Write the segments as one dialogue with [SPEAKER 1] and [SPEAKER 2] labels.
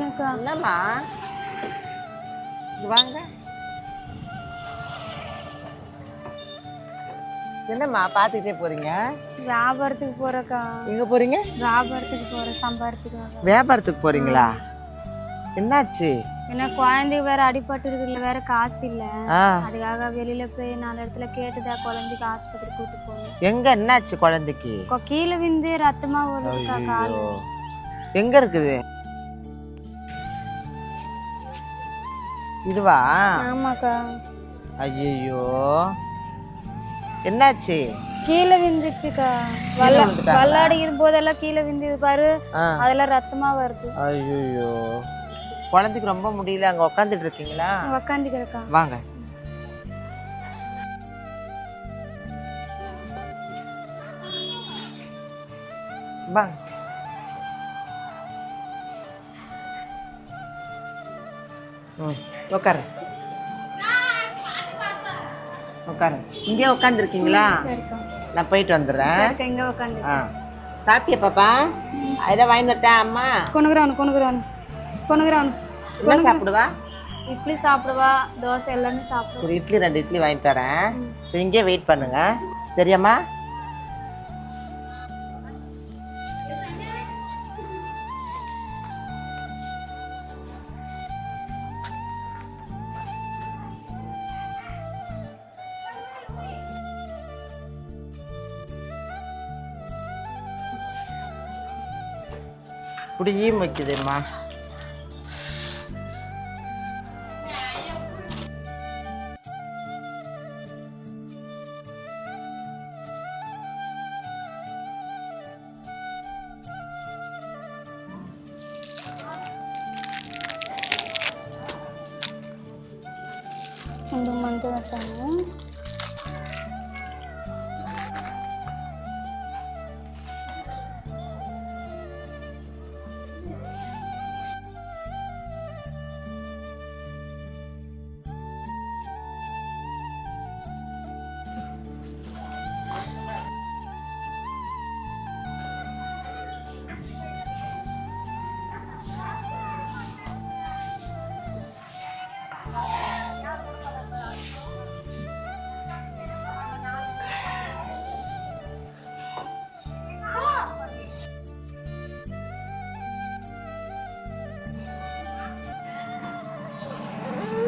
[SPEAKER 1] என்னம்மா? வாங்க. என்னம்மா பார்த்துக்கிட்டே போறீங்க?
[SPEAKER 2] வியாபாரத்துக்கு போறேக்கா.
[SPEAKER 1] எங்க போறீங்க?
[SPEAKER 2] வியாபாரத்துக்கு போறேன் சம்பாரத்துக்காக
[SPEAKER 1] வியாபாரத்துக்கு போறீங்களா? என்னாச்சு?
[SPEAKER 2] ஏன்னா குழந்தைக்கு வேற அடிபட்டு இருக்குல்ல வேற காசு இல்ல. அதுக்காக வெளியில போய் நாலு இடத்துல கேட்டுதா குழந்தைக்கு ஆஸ்பத்திரி கூட்டு போகணும்
[SPEAKER 1] எங்க என்னாச்சு குழந்தைக்கு?
[SPEAKER 2] கீழே விந்து ரத்தமா
[SPEAKER 1] ஐயோ. எங்க இருக்குது? இதுவா?
[SPEAKER 2] ஆமாக்கா.
[SPEAKER 1] ஐயோ என்னாச்சு?
[SPEAKER 2] கீழே
[SPEAKER 1] விழுந்துட்டாங்களா?
[SPEAKER 2] விளையாடிக்கிற போதெல்லாம் கீழே விந்து பாரு. அதெல்லாம் ரத்தமா வருது.
[SPEAKER 1] ஐயோ குழந்தைக்கு ரொம்ப முடியல. அங்க உக்காந்துட்டு இருக்கீங்களா?
[SPEAKER 2] உக்காந்துக்கிறக்கா.
[SPEAKER 1] வாங்க. வாங்க ம். உட்காரு உட்காரு இங்கே உட்காந்துருக்கீங்களா நான் போயிட்டு வந்துடுறேன்.
[SPEAKER 2] இங்க
[SPEAKER 1] ஆ. சாப்பிட்டியா பாப்பா? இதை வாங்கி வரட்டா அம்மா?
[SPEAKER 2] கொணுகுறவனு கொணுகுறவனு. கொணுகுறவனு.
[SPEAKER 1] என்ன சாப்பிடுவா?
[SPEAKER 2] இட்லி சாப்பிடுவா தோசை எல்லாமே சாப்பிடுவா.
[SPEAKER 1] ஒரு இட்லி ரெண்டு இட்லி வாங்கிட்டு வரேன். சரி, இங்கேயே வெயிட் பண்ணுங்க. சரியாம்மா?
[SPEAKER 2] இப்படியும் வைக்குதுமா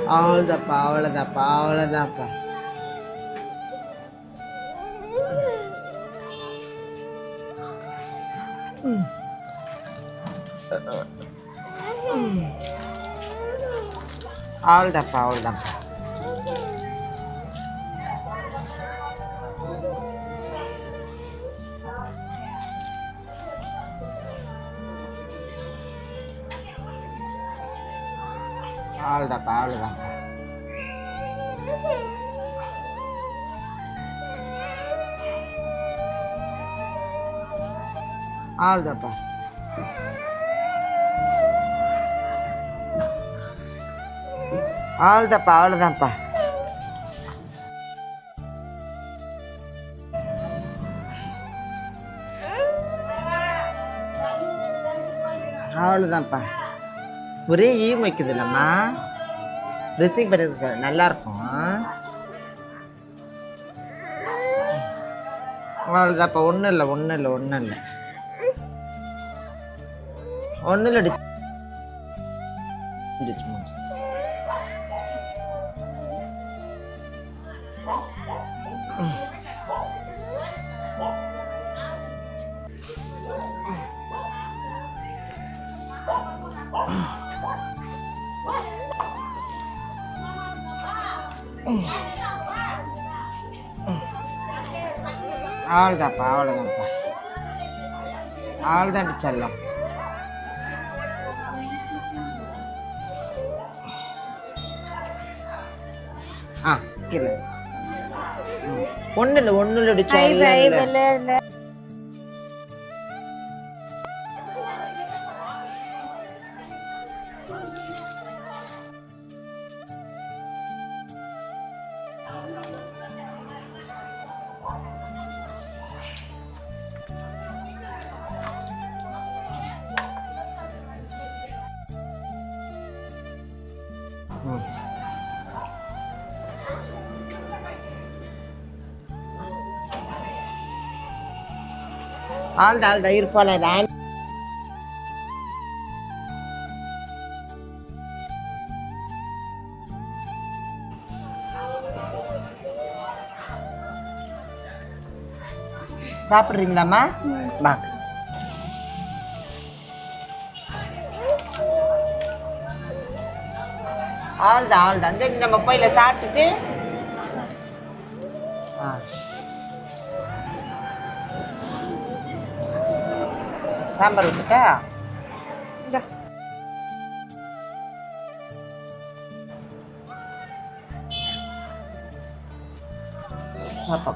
[SPEAKER 1] அவ்வளோதாப்பா அவ்வளோதாப்பா அவ்வளோதாப்பா அவ்வளோதாப்பா அவ்வளோதாப்பா அவ்வளோதாப்பா அவ்வளோதாங்க அவ்வளோதாப்பா அவ்வளோதாப்பா அவ்வளோதான்ப்பா அவ்வளோதான்ப்பா ஒரே ஈ வைக்குது இல்லைம்மா ரிசீவ் பண்ணுறது நல்லா இருக்கும் அவ்வளோதான்ப்பா ஒன்றும் இல்லை ஒன்றும் இல்லை ஒன்றும் இல்லை. ஒன்றும் இல்லை அவ்வளோதான்ப்பா அவ்வளோதான்ப்பா அவ்வளோதான்டி செல்லம். ஆ கீழே ஒன்றும் இல்லை ஒன்றும் இல்லை. ஆள்தா தயிர் போலதான் சாப்பிட்றீங்களாம்மா? வாங்க ஆள்தான் ஆள்தான் சரி நம்ம போயில சாப்பிட்டுட்டு சாம்பார் ஊற்றுட்டா
[SPEAKER 2] இந்தா.
[SPEAKER 1] பாப்பா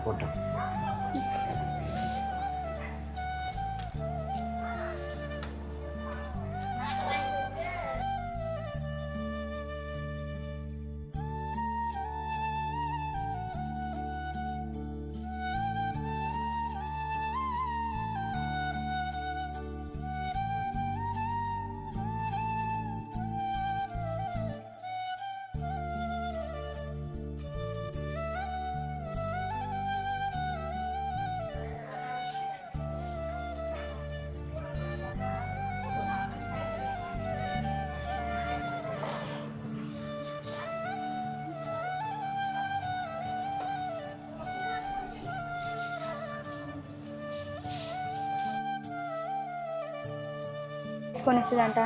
[SPEAKER 1] తెచ్చుకొని
[SPEAKER 2] ఇస్తుందంట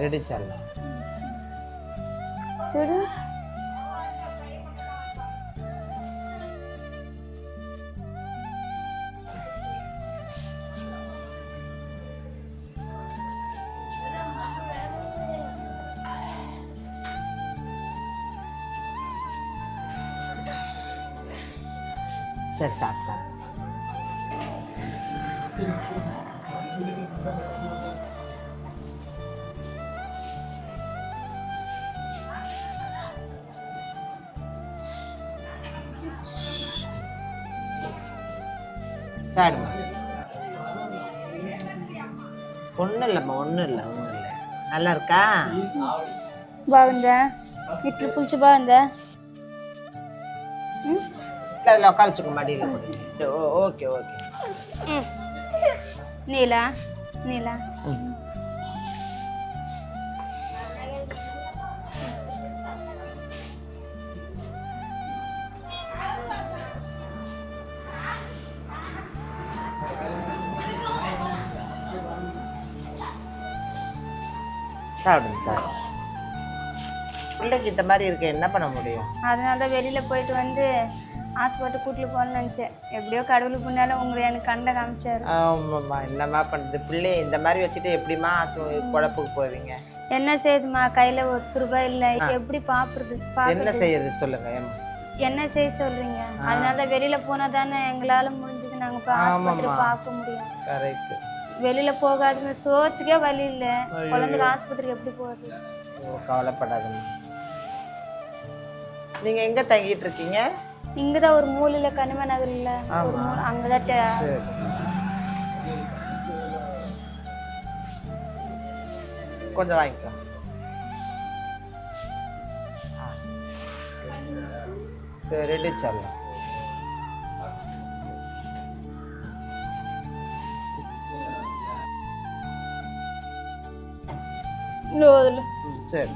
[SPEAKER 1] రేట్ ఇచ్చారు
[SPEAKER 2] చూడు
[SPEAKER 1] Sir, sakta. சாடுமா ஒன்றும் இல்லைம்மா ஒன்றும் இல்லை ஒன்றும் இல்லை நல்லா இருக்கா
[SPEAKER 2] బాగుందా ఇట్లు పులుసు బాగుందా ఉమ్,
[SPEAKER 1] இல்லை அதில் உட்காரச்சுக்க மடியில் கொடுத்து ஓகே ஓகே
[SPEAKER 2] ఉమ్. నీలా
[SPEAKER 1] ம் சாப்பிடுங்க சார் பிள்ளைக்கு இந்த மாதிரி இருக்க என்ன பண்ண முடியும்?
[SPEAKER 2] அதனால தான் வெளியில் போயிட்டு வந்து ஆசைப்பட்டு கூட்டில் போகணும்னு நினச்சேன். எப்படியோ கடவுளுக்கு முன்னால உங்களை எனக்கு கண்ட காமிச்சாரு.
[SPEAKER 1] ஆமாம்மா என்னம்மா பண்ணுறது பிள்ளைய இந்த மாதிரி வச்சுட்டு எப்படிம்மா ஆசை குழப்புக்கு போவீங்க?
[SPEAKER 2] என்ன செய்யுதுமா கையில் ஒரு ரூபாய் இல்லை. எப்படி பாப்புறது
[SPEAKER 1] என்ன செய்யறது சொல்லுங்க
[SPEAKER 2] என்ன செய்ய சொல்றீங்க? அதனால தான் வெளியில போனா தானே எங்களால முடிஞ்சது. நாங்க. பார்க்க முடியும்.
[SPEAKER 1] கரெக்ட்
[SPEAKER 2] வெளியில போகாதுங்க. சோத்துக்கே வழி இல்ல. குழந்தைக்கு ஆஸ்பத்திரிக்கு எப்படி போகுது
[SPEAKER 1] ஓ கவலைப்படாதம்மா. நீங்க எங்க தங்கிட்டு இருக்கீங்க?
[SPEAKER 2] இங்கே தான் ஒரு மூலையில் கனிம நகரில் அங்கே
[SPEAKER 1] தான் கொஞ்சம் வாங்கிக்கோ.
[SPEAKER 2] ரெண்டு சாப்பிடலாம்
[SPEAKER 1] சரி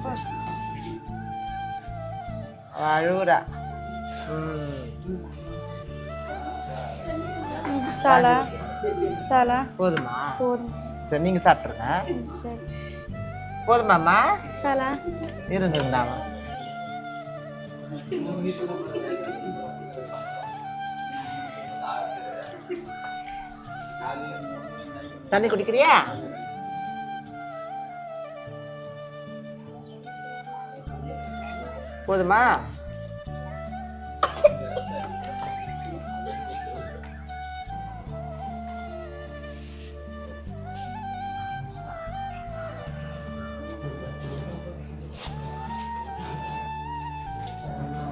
[SPEAKER 2] அழுகுறா சாலா சாலா.
[SPEAKER 1] போதுமா?
[SPEAKER 2] போதும்.
[SPEAKER 1] சரி நீங்கள் சாப்பிட்ருங்க போதுமாம்மா?
[SPEAKER 2] சாலா.
[SPEAKER 1] இருந்துருந்தாமா தண்ணி குடிக்கிறியா? போதுமா?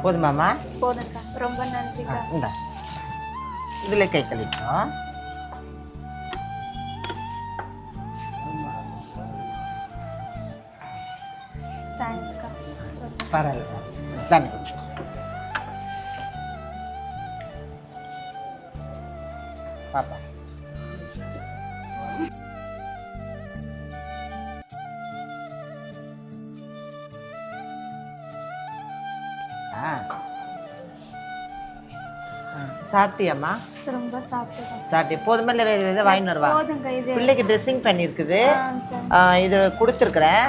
[SPEAKER 1] போதுமாம்மா
[SPEAKER 2] போதும்க்கா. ரொம்ப நன்றிக்கா
[SPEAKER 1] இந்த. இதில் கை கழிப்போம் பரவாயில்ல. தானே கொஞ்சம் சாப்பிட்டியாம்மா?
[SPEAKER 2] ரொம்ப சாப்பிட்டுக்கேன்
[SPEAKER 1] சாப்பிட்டு போதுமா இல்லை வேறு எதாவது வாங்கிட்டு வருவா? பிள்ளைக்கு ட்ரெஸ்ஸிங் பண்ணியிருக்குது இது கொடுத்துருக்குறேன்.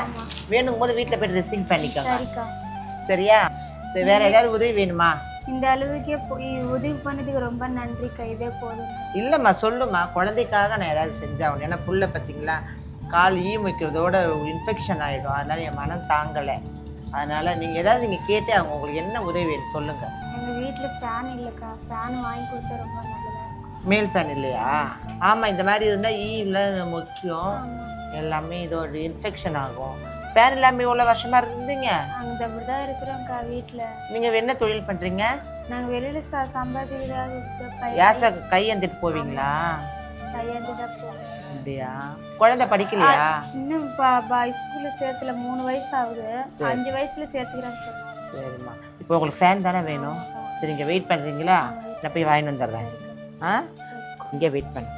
[SPEAKER 1] வேணும் போது வீட்டில் போய் ட்ரெஸ்ஸிங் பண்ணிக்கோங்க. சரியா? சரி வேற ஏதாவது உதவி வேணுமா?
[SPEAKER 2] இந்த அளவுக்கே உதவி பண்ணதுக்கு ரொம்ப நன்றிக்கா இதே போதும்.
[SPEAKER 1] இல்லைம்மா சொல்லுமா குழந்தைக்காக நான் ஏதாவது செஞ்சாகணும். ஏன்னா புள்ள பார்த்தீங்களா கால் ஈ வைக்கிறதோட இன்ஃபெக்ஷன் ஆகிடும் அதனால என் மனம் தாங்கலை. அதனால நீங்கள் ஏதாவது நீங்கள் கேட்டு அவங்க உங்களுக்கு என்ன உதவி வேணும் சொல்லுங்கள்
[SPEAKER 2] எங்கள் வீட்டில் ஃபேன் இல்லைக்கா. ஃபேன் வாங்கி கொடுத்தா ரொம்ப நல்லதா இருக்கும்.
[SPEAKER 1] மேல் ஃபேன் இல்லையா? ஆமாம் இந்த மாதிரி இருந்தால் ஈவில் முக்கியம். எல்லாமே இதோட இன்ஃபெக்ஷன் ஆகும். ஃபேன் இல்லாமல் இவ்வளோ வருஷமாக இருந்தீங்க.
[SPEAKER 2] நாங்கள் அப்படி தான் இருக்கிறோம்க்கா வீட்டில்
[SPEAKER 1] நீங்கள் என்ன தொழில் பண்ணுறீங்க
[SPEAKER 2] நாங்கள் வெளியில் சா சம்பாதிக்கிறதாக
[SPEAKER 1] யாச கையெந்திட்டு போவீங்களா?
[SPEAKER 2] கையாண்டு தான் போவோம்
[SPEAKER 1] அப்படியா குழந்தை படிக்கலையா
[SPEAKER 2] இன்னும் பா பாய் ஸ்கூலில் சேர்த்துல மூணு வயசு ஆகுது அஞ்சு வயசுல சேர்த்துக்கிறேன்னு சொன்னாங்க
[SPEAKER 1] சரிம்மா இப்போ உங்களுக்கு ஃபேன் தானே வேணும் சரி இங்கே வெயிட் பண்ணுறீங்களா நான் போய் வாங்கிட்டு வந்துடுறேன் ஆ இங்கே வெயிட் பண்ணு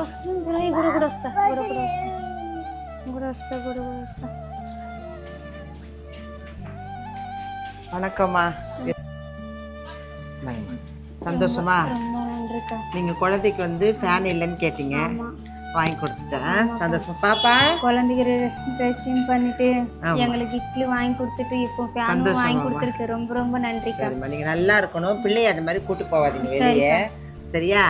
[SPEAKER 2] వస్తుంది గుడి కూడా వస్తా గుడి కూడా వస్తా గుడి వస్తా గుడి కూడా వస్తా
[SPEAKER 1] வணக்கம்மா வாங்கம்மா. சந்தோஷமா
[SPEAKER 2] ரொம்ப நன்றிக்கா
[SPEAKER 1] நீங்கள் குழந்தைக்கு வந்து ஃபேன் இல்லைன்னு கேட்டீங்க. வாங்கி கொடுத்துட்டேன். சந்தோஷமா. பாப்பா?
[SPEAKER 2] குழந்தைக்கு ட்ரெஸ்ஸிங் பண்ணிட்டு. எங்களுக்கு இட்லி வாங்கி கொடுத்துட்டு இப்போ
[SPEAKER 1] சந்தோஷம்,
[SPEAKER 2] வாங்கி. கொடுத்துருக்கு. ரொம்ப ரொம்ப
[SPEAKER 1] சரிம்மா. நீங்கள் நல்லா இருக்கணும். பிள்ளைய அந்த மாதிரி கூட்டு போகாதீங்க வெளியே. சரியா?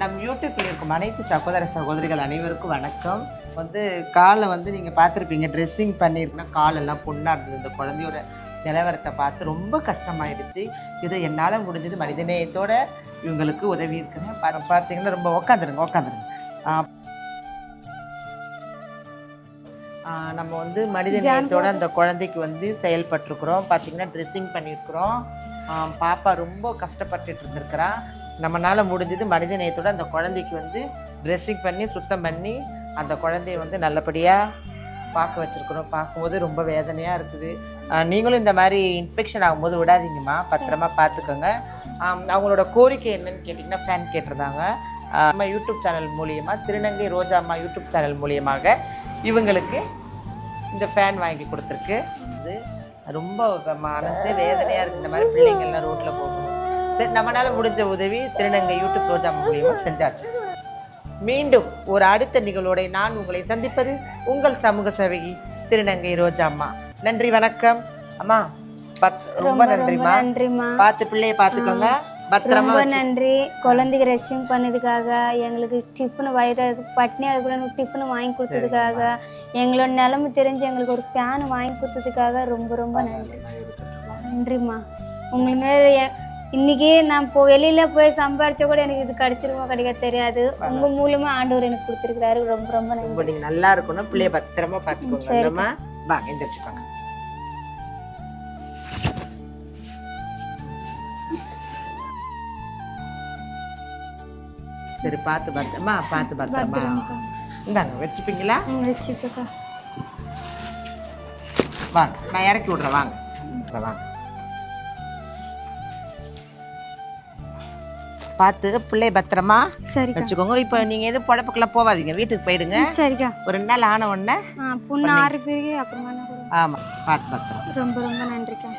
[SPEAKER 1] நம் யூடியூப்ல இருக்கும் அனைத்து சகோதர சகோதரிகள் அனைவருக்கும் வணக்கம். வந்து காலை வந்து நீங்கள் பார்த்துருப்பீங்க. ட்ரெஸ்ஸிங் பண்ணியிருக்குன்னா காலெல்லாம் புண்ணாக இருந்தது. இந்த குழந்தையோட நிலவரத்தை பார்த்து ரொம்ப கஷ்டமாயிடுச்சு. இது என்னால் முடிஞ்சது மனிதநேயத்தோட இவங்களுக்கு உதவி இருக்குங்க பார்த்தீங்கன்னா ரொம்ப உக்காந்துருங்க உக்காந்துருங்க. நம்ம வந்து மனிதநேயத்தோட அந்த குழந்தைக்கு வந்து செயல்பட்டுருக்குறோம். பார்த்தீங்கன்னா ட்ரெஸ்ஸிங் பண்ணியிருக்கிறோம். பாப்பா ரொம்ப கஷ்டப்பட்டுட்டு இருந்திருக்கிறா. நம்மளால் முடிஞ்சது மனிதநேயத்தோட அந்த குழந்தைக்கு வந்து ட்ரெஸ்ஸிங் பண்ணி சுத்தம் பண்ணி அந்த குழந்தைய வந்து நல்லபடியாக பார்க்க வச்சிருக்கிறோம் பார்க்கும்போது ரொம்ப வேதனையாக இருக்குது. நீங்களும் இந்த மாதிரி இன்ஃபெக்ஷன் ஆகும்போது விடாதீங்கம்மா. பத்திரமா பார்த்துக்கோங்க. அவங்களோட கோரிக்கை என்னன்னு கேட்டிங்கன்னா ஃபேன் கேட்டிருந்தாங்க. நம்ம யூடியூப் சேனல் மூலியமாக திருநங்கை ரோஜா அம்மா யூடியூப் சேனல் மூலியமாக இவங்களுக்கு இந்த ஃபேன் வாங்கி கொடுத்துருக்கு. இது ரொம்ப மனசே வேதனையாக இருக்குது. இந்த மாதிரி பிள்ளைங்கள்லாம் ரோட்டில் போகணும் சரி நம்மளால முடிஞ்ச உதவி திருநங்கை யூடியூப் ரோஜா மூலியமாக செஞ்சாச்சு. மீண்டும் ஒரு அடுத்த நிகழ்வோட நான் உங்களை சந்திப்பது உங்கள் சமூக சேவகி திருநங்கை ரோஜா அம்மா. நன்றி வணக்கம். அம்மா ரொம்ப நன்றிம்மா. பார்த்து பிள்ளைய பார்த்துக்கோங்க. பத்திரமா
[SPEAKER 2] ரொம்ப நன்றி. குழந்தைக்கு ரெஸ்டிங் பண்ணதுக்காக எங்களுக்கு டிஃபன் வயது பட்னி அதுக்குள்ள டிஃபன் வாங்கி கொடுத்ததுக்காக எங்களோட நிலைமை தெரிஞ்சு எங்களுக்கு ஒரு ஃபேன் வாங்கி கொடுத்ததுக்காக ரொம்ப ரொம்ப நன்றி. நன்றிம்மா. உங்களை எ- இன்னைக்கு நான் இப்போ வெளியில போய் சம்பாரிச்சா கூட எனக்கு இது கிடைச்சிருமோ கிடைக்க தெரியாது. உங்க மூலமா ஆண்டவர் எனக்கு கொடுத்துருக்காரு ரொம்ப ரொம்ப நன்றி.
[SPEAKER 1] ரொம்ப நீங்க நல்லா இருக்கணும். பிள்ளைய பத்திரமா பார்த்துக்கோங்க.
[SPEAKER 2] சரி.
[SPEAKER 1] இல்லம்மா வா எந்திரிச்சுக்கோங்க. சரி பார்த்து பத்திரமா பார்த்து பத்திரமா. இந்தாங்க வச்சுப்பீங்களா?
[SPEAKER 2] வச்சுக்கோக்கா
[SPEAKER 1] வாங்க நான் இறக்கி விட்றேன். வாங்க வாங்க. பார்த்து பிள்ளைய பத்திரமா
[SPEAKER 2] சரிக்கா.
[SPEAKER 1] வச்சுக்கோங்க. இப்போ நீங்க எதுவும் பொழப்புக்கெல்லாம் போகாதீங்க வீட்டுக்கு போயிடுங்க.
[SPEAKER 2] சரிக்கா.
[SPEAKER 1] ஒரு ரெண்டு நாள் ஆன உடனே
[SPEAKER 2] புண்ணு ஆறு பேருக்கு அப்புறமா
[SPEAKER 1] ஆமா பார்த்து பத்திரம்.
[SPEAKER 2] ரொம்ப ரொம்ப நன்றிக்கா.